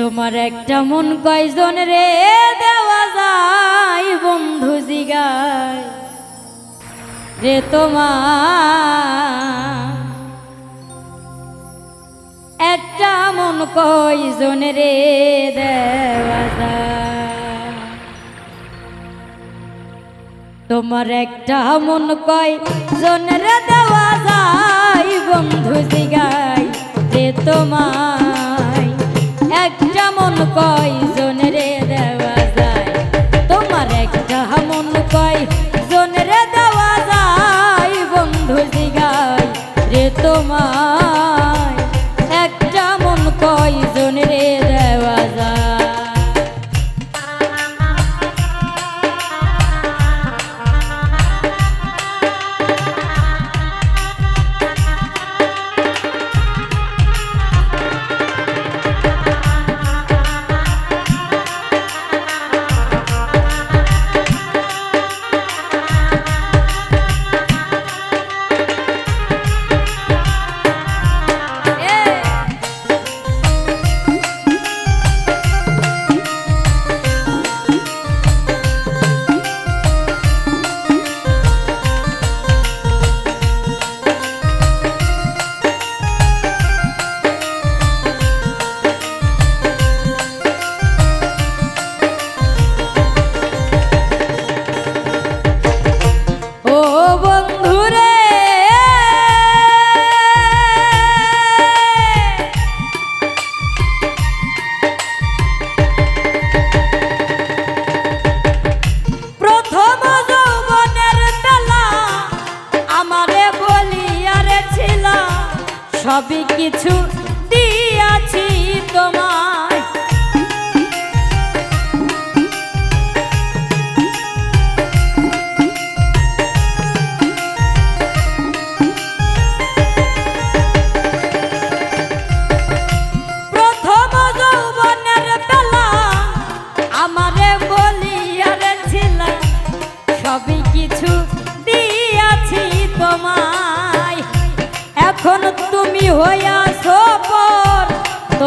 তোমার একটা মন কয়জন রে দেওয়া যায় বন্ধু জিগায়? রে তোমার একটা মন কয়জন রে দেওয়া যায়? তোমার একটা মন কয়জন রে দেওয়া যায় বন্ধু জিগায়? রে তোমার on the boys.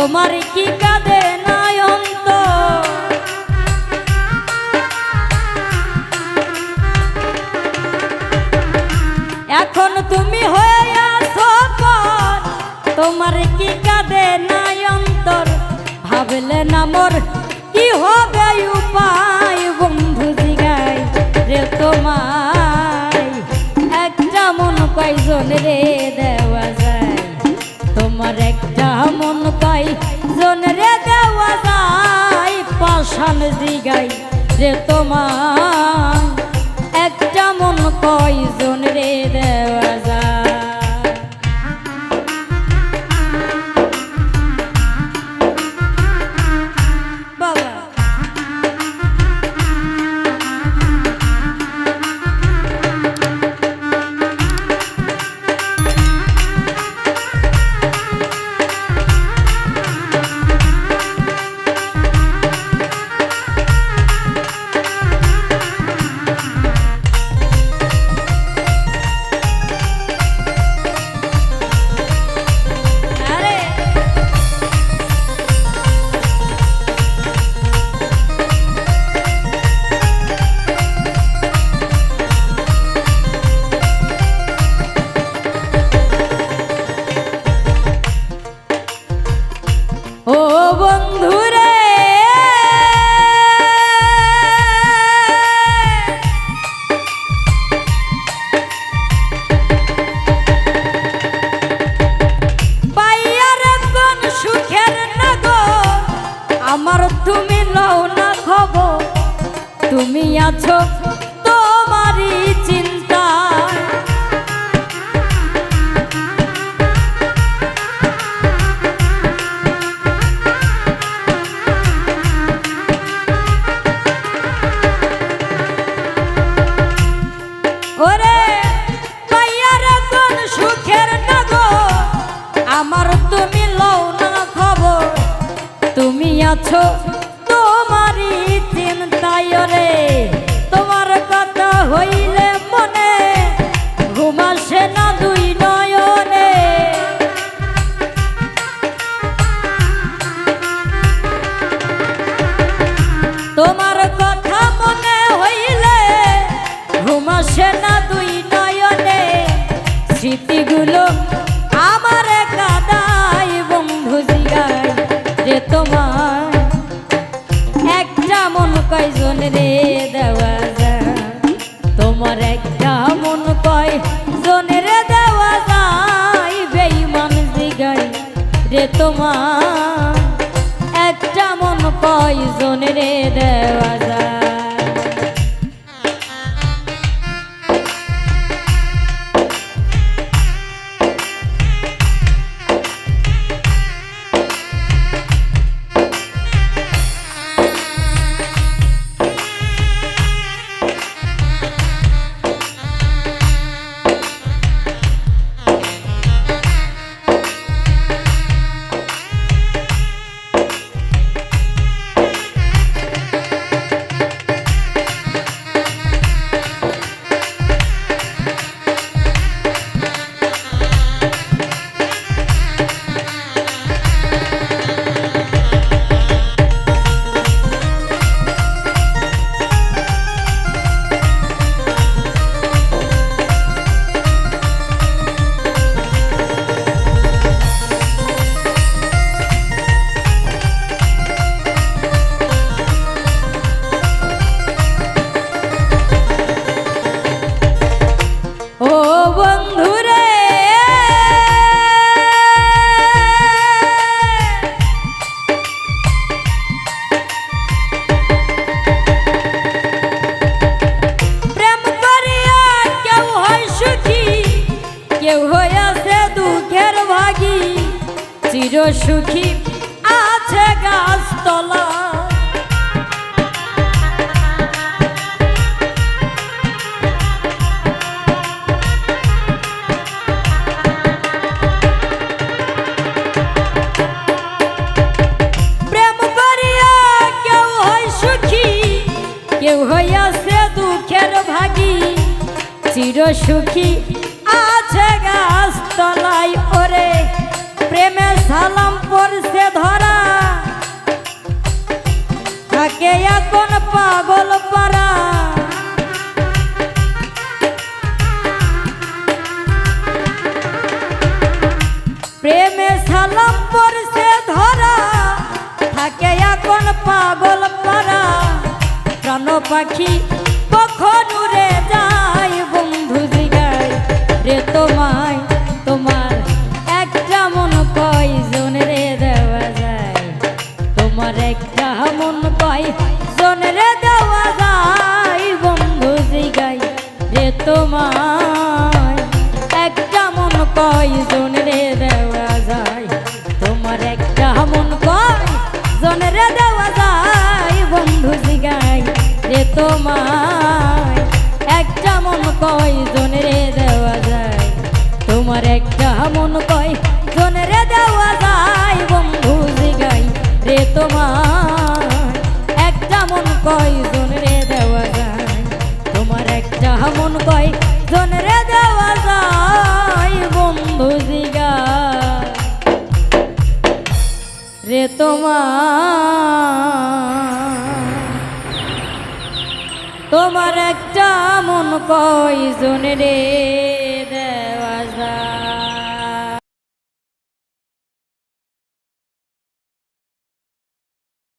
তোমার কি কাঁদে নায়ন্ত এখন তুমি হয়ে আছো তোমার কি কাঁদে নায়ন্তর ভাবলে না মোর কি হবে উপায়? গাই রে তোমার তোমার একটা মন কয়, জনের দেওয়া যায় বেইমান জিগাই। রে তোমার একটা মন কয়, জনের দেওয়া চির সুখী আছে গাছতলা। চির সুখী আছে গাছ তলায় ওরে। প্রেমে সালাম পড়ছে ধরা। থাকে এখন পাগল পারা। প্রেমে সালাম পড়ছে ধরা। থাকে এখন পাগল পারা। প্রাণ পাখি কখন উড়ে যায়? তোমার একটা মন দেওয়া বন্ধু রে রে দেওয়া যায়, তোমার একটা রে দেওয়া যায়, বন্ধু জিগাই রে তোমার একটা মন কয়জন রে দেওয়া যায়, তোমার একটা মন কয় জন রে তোমার তোমার একটা মন কয়জন রে?